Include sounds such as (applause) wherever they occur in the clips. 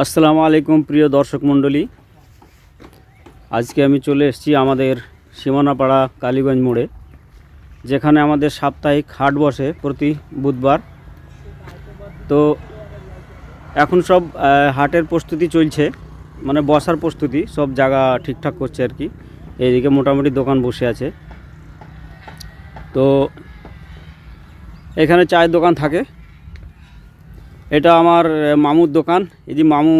আসসালামু আলাইকুম, প্রিয় দর্শক মণ্ডলী। আজকে আমি চলে এসেছি আমাদের সীমানাপাড়া কালীগঞ্জ মোড়ে, যেখানে আমাদের সাপ্তাহিক হাট বসে প্রতি বুধবার। তো এখন সব হাটের প্রস্তুতি চলছে মানে বসার প্রস্তুতি, সব জায়গা ঠিকঠাক করছে আর কি। এইদিকে মোটামুটি দোকান বসে আছে। তো এখানে চায়ের দোকান থাকে এটা আমার মামুর দোকান। এই যে মামু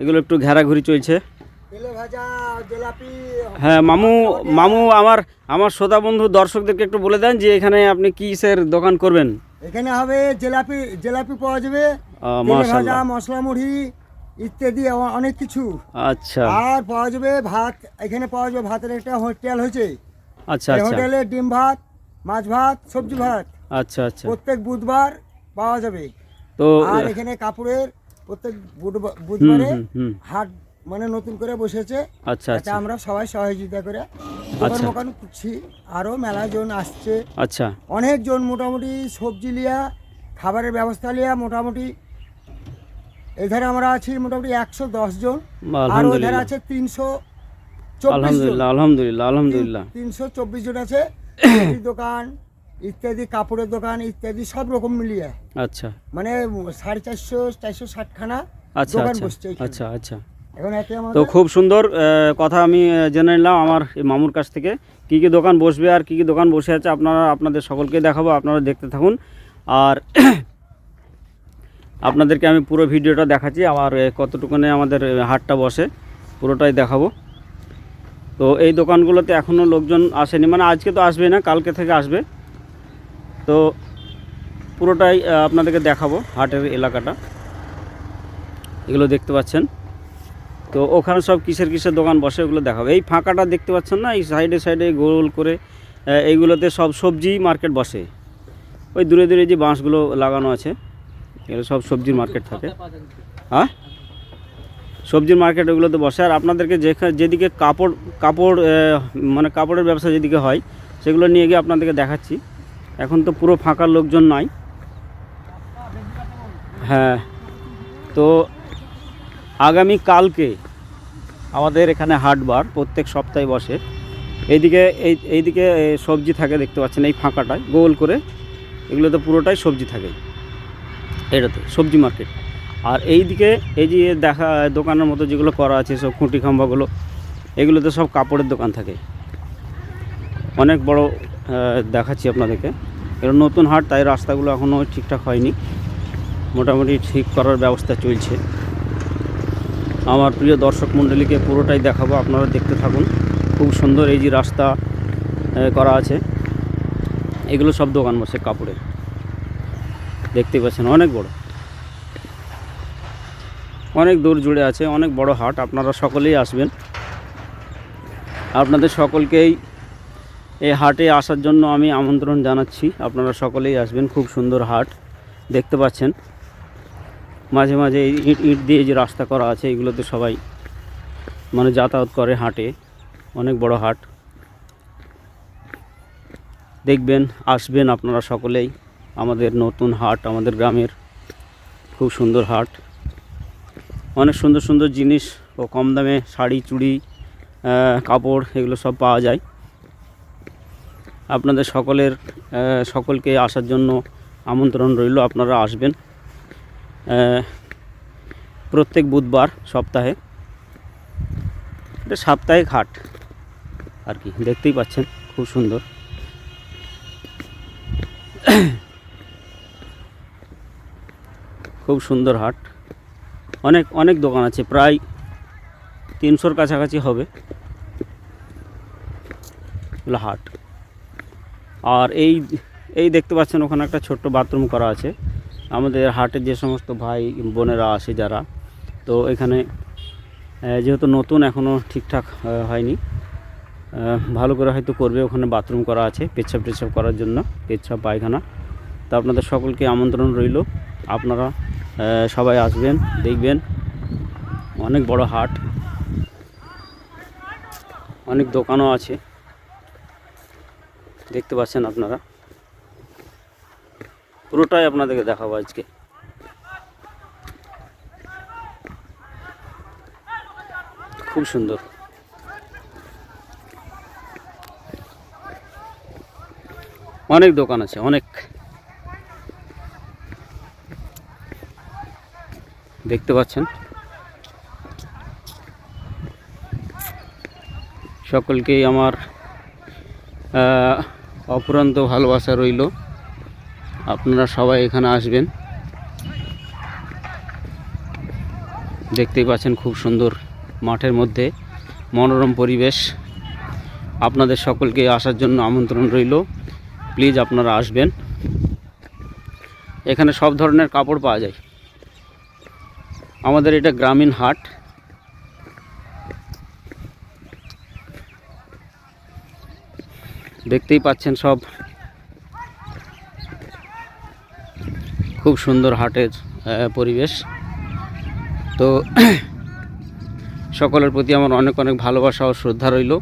এগুলো একটু ঘেরাঘুরি চলছে। জিলাপি হ্যাঁ মামু মামু আমার আমার শ্রোতা বন্ধু দর্শকদেরকে একটু বলে দেন যে এখানে আপনি কিসের দোকান করবেন। এখানে হবে জিলাপি জিলাপি পাওয়া যাবে। ভাজা মশলা মুড়ি ইত্যাদি অনেক কিছু। আচ্ছা। আর পাওয়া যাবে ভাত এখানে পাওয়া যাবে ভাতের একটা হোটেল হয়েছে। আচ্ছা আচ্ছা। হোটেলে ডিম ভাত মাছ ভাত সবজি ভাত। আচ্ছা আচ্ছা। প্রত্যেক বুধবার পাওয়া যাবে। তো আর এখানে কাপড়ের প্রত্যেক বুধবা- বুধবারে। হাট মানে নতুন করে বসেছে। আচ্ছা আচ্ছা। আমরা সবাই সহযোগিতা করে দোকান আচ্ছা। মোকান করছি আরও মেলা জন আসছে। আচ্ছা। অনেকজন মোটামুটি সবজি লিয়া খাবারের ব্যবস্থা লিয়া মোটামুটি এধারে আমরা আছি মোটামুটি একশো দশ জন। আর ওধারে আছে তিনশো চব্বিশ আলহামদুলিল্লাহ আলহামদুলিল্লাহ। আলহামদুলিল্লাহ তিনশো চব্বিশ জন আছে। (coughs) দোকান ইত্যাদি কাপড়ের দোকান ইত্যাদি সব রকম মিলিয়ে। আচ্ছা। মানে সাড়ে চারশো চারশো ষাটখানা আচ্ছা আচ্ছা। বসছে আচ্ছা আচ্ছা। তো খুব সুন্দর কথা আমি জেনে নিলাম আমার এই মামুর কাছ থেকে। কী কী দোকান বসবে আর কী কী দোকান বসে আছে আপনারা আপনাদের সকলকে দেখাবো আপনারা দেখতে থাকুন। আর (clears throat) আপনাদেরকে আমি পুরো ভিডিওটা দেখাচ্ছি আমার কতটুকুনে আমাদের হাটটা বসে পুরোটাই দেখাবো। তো এই দোকানগুলোতে এখনও লোকজন আসেনি মানে আজকে তো আসবে না কালকে থেকে আসবে। তো পুরোটাই আপনাদেরকে দেখাবো হাটের এলাকাটা। এগুলো দেখতে পাচ্ছেন। তো ওখানে সব কিসের কিসের দোকান বসে ওগুলো দেখাবো। এই ফাঁকাটা দেখতে পাচ্ছেন না? এই সাইডে সাইডে গোল করে এইগুলোতে সব সবজি মার্কেট বসে। ওই দূরে দূরে যে বাঁশগুলো লাগানো আছে, এগুলো সব সবজির মার্কেট থাকে। হ্যাঁ? সবজির মার্কেট ওগুলোতে বসে। আর আপনাদেরকে যেখানে যেদিকে কাপড় কাপড় মানে কাপড়ের ব্যবসা যেদিকে হয়, সেগুলো নিয়ে গিয়ে আপনাদেরকে দেখাচ্ছি। এখন তো পুরো ফাঁকা লোকজন নাই। হ্যাঁ তো আগামী কালকে আমাদের এখানে হাটবার প্রত্যেক সপ্তাহে বসে। এইদিকে, এই, এইদিকে সবজি থাকে দেখতে পাচ্ছেন এই ফাঁকাটায়, গোল করে। এগুলোতে পুরোটাই সবজি থাকে। এটাতে, সবজি মার্কেট। আর এইদিকে, এই যে দেখা, দোকানের মতো যেগুলো করা আছে, সব খুঁটি খাম্বাগুলো এগুলোতে সব কাপড়ের দোকান থাকে। অনেক বড় দেখাচ্ছি আপনাদেরকে। এটা নতুন হাট, তাই রাস্তাগুলো এখনও ঠিকঠাক হয়নি। মোটামুটি ঠিক করার ব্যবস্থা চলছে। আমার প্রিয় দর্শক মণ্ডলীকে পুরোটাই দেখাবো, আপনারা দেখতে থাকুন। খুব সুন্দর এই যে রাস্তা করা আছে। এগুলো সব দোকান বসে, কাপড়ের। দেখতে পাচ্ছেন, অনেক বড়। অনেক দূর জুড়ে আছে, অনেক বড় হাট, আপনারা সকলেই আসবেন। আপনাদের সকলকেই এই হাটে আসার জন্য আমি আমন্ত্রণ জানাচ্ছি। আপনারা সকলেই আসবেন, খুব সুন্দর হাট, দেখতে পাচ্ছেন। মাঝে মাঝে ইট ইট দিয়ে যে রাস্তা করা আছে এগুলোতে সবাই মানে যাতায়াত করে হাটে। অনেক বড় হাট। দেখবেন, আসবেন আপনারা সকলেই। আমাদের নতুন হাট, আমাদের গ্রামের খুব সুন্দর হাট। অনেক সুন্দর সুন্দর জিনিস ও কম দামে শাড়ি, চুড়ি কাপড়, এগুলো সব পাওয়া যায়। আপনাদের সকলের সকলকে আসার জন্য আমন্ত্রণ রইল। আপনারা আসবেন প্রত্যেক বুধবার সপ্তাহে। এটা সাপ্তাহিক হাট আর কি, দেখতেই পাচ্ছেন, খুব সুন্দর। খুব সুন্দর হাট। অনেক অনেক দোকান আছে, প্রায় তিনশোর কাছাকাছি হবে। হাট। আর এই এই দেখতে পাচ্ছেন ওখানে একটা ছোট্ট বাথরুম করা আছে। আমাদের হাটের যে সমস্ত ভাই বোনেরা আসে যারা, তো এখানে যেহেতু নতুন এখনও ঠিকঠাক হয়নি ভালো করে হয়তো করবে, ওখানে বাথরুম করা আছে, পেচ্ছাপ টেচ্ছাপ করার জন্য, পেচ্ছাপ, পায়খানা। তো আপনাদের সকলকে আমন্ত্রণ রইল। আপনারা সবাই আসবেন, দেখবেন। অনেক বড় হাট, অনেক দোকানও আছে। দেখতে পাচ্ছেন আপনারা? পুরোটাই আপনাদেরকে দেখাবো আজকে। খুব সুন্দর। অনেক দোকান আছে, অনেক। দেখতে পাচ্ছেন? সকলকেই আমার আহ, ভালোবাসা রইল। আপনারা সবাই এখানে আসবেন। দেখতেই পাচ্ছেন খুব সুন্দর মাঠের মধ্যে মনোরম পরিবেশ। আপনাদের সকলকে আসার জন্য আমন্ত্রণ রইল। প্লিজ আপনারা আসবেন। এখানে সব ধরনের কাপড় পাওয়া যায়। আমাদের এটা গ্রামীণ হাট। দেখতেই পাচ্ছেন সব। খুব সুন্দর হাটের পরিবেশ। তো (clears throat) সকলের প্রতি আমার অনেক অনেক ভালোবাসা ও শ্রদ্ধা রইল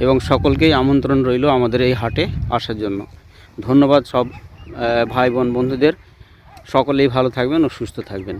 এবং সকলকেই আমন্ত্রণ রইল আমাদের এই হাটে আসার জন্য। ধন্যবাদ সব ভাই বোন বন্ধুদের। সকলেই ভালো থাকবেন ও সুস্থ থাকবেন।